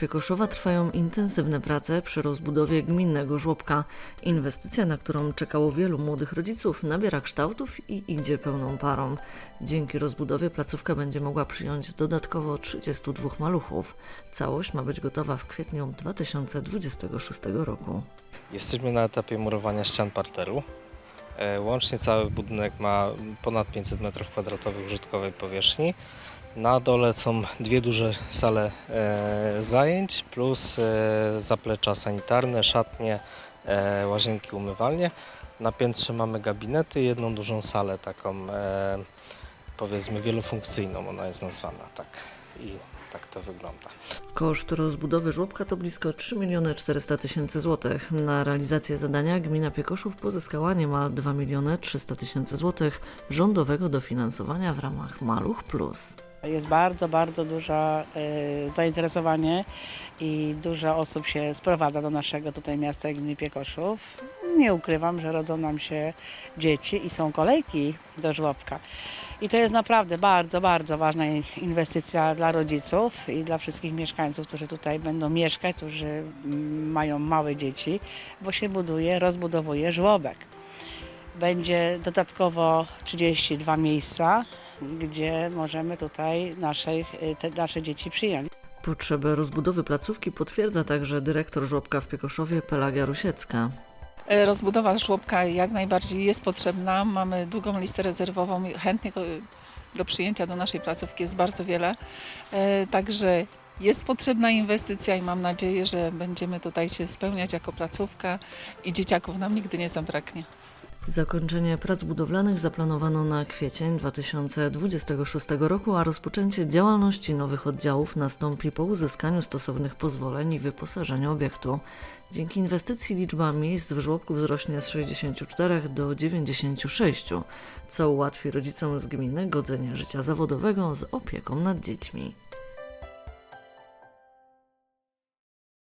Piekoszowa trwają intensywne prace przy rozbudowie gminnego żłobka. Inwestycja, na którą czekało wielu młodych rodziców, nabiera kształtów i idzie pełną parą. Dzięki rozbudowie placówka będzie mogła przyjąć dodatkowo 32 maluchów. Całość ma być gotowa w kwietniu 2026 roku. Jesteśmy na etapie murowania ścian parteru. E, Łącznie cały budynek ma ponad 500 m2 użytkowej powierzchni. Na dole są dwie duże sale e, zajęć plus e, zaplecza sanitarne, szatnie, e, łazienki, umywalnie. Na piętrze mamy gabinety i jedną dużą salę taką powiedzmy wielofunkcyjną ona jest nazwana tak i tak to wygląda. Koszt rozbudowy żłobka to blisko 3 miliony 400 tysięcy złotych. Na realizację zadania gmina Piekoszów pozyskała niemal 2 miliony 300 tysięcy złotych rządowego dofinansowania w ramach Maluch Plus. Jest bardzo, bardzo duże e, zainteresowanie i dużo osób się sprowadza do naszego tutaj miasta gminy Piekoszów. Nie ukrywam, że rodzą nam się dzieci i są kolejki do żłobka. I to jest naprawdę bardzo, bardzo ważna inwestycja dla rodziców i dla wszystkich mieszkańców, którzy tutaj będą mieszkać, którzy mm, mają małe dzieci, bo się buduje, rozbudowuje żłobek. Będzie dodatkowo 32 miejsca, gdzie możemy tutaj naszych, te nasze dzieci przyjąć. Potrzebę rozbudowy placówki potwierdza także dyrektor żłobka w Piekoszowie Pelagia Rusiecka. E, Rozbudowa żłobka jak najbardziej jest potrzebna. Mamy długą listę rezerwową. i Chętnych do przyjęcia do naszej placówki jest bardzo wiele. E, Także jest potrzebna inwestycja i mam nadzieję, że będziemy tutaj się spełniać jako placówka i dzieciaków nam nigdy nie zabraknie. Zakończenie prac budowlanych zaplanowano na kwiecień 2026 roku, a rozpoczęcie działalności nowych oddziałów nastąpi po uzyskaniu stosownych pozwoleń i wyposażeniu obiektu. Dzięki inwestycji liczba miejsc w żłobku wzrośnie z 64 do 96, co ułatwi rodzicom z gminy godzenie życia zawodowego z opieką nad dziećmi.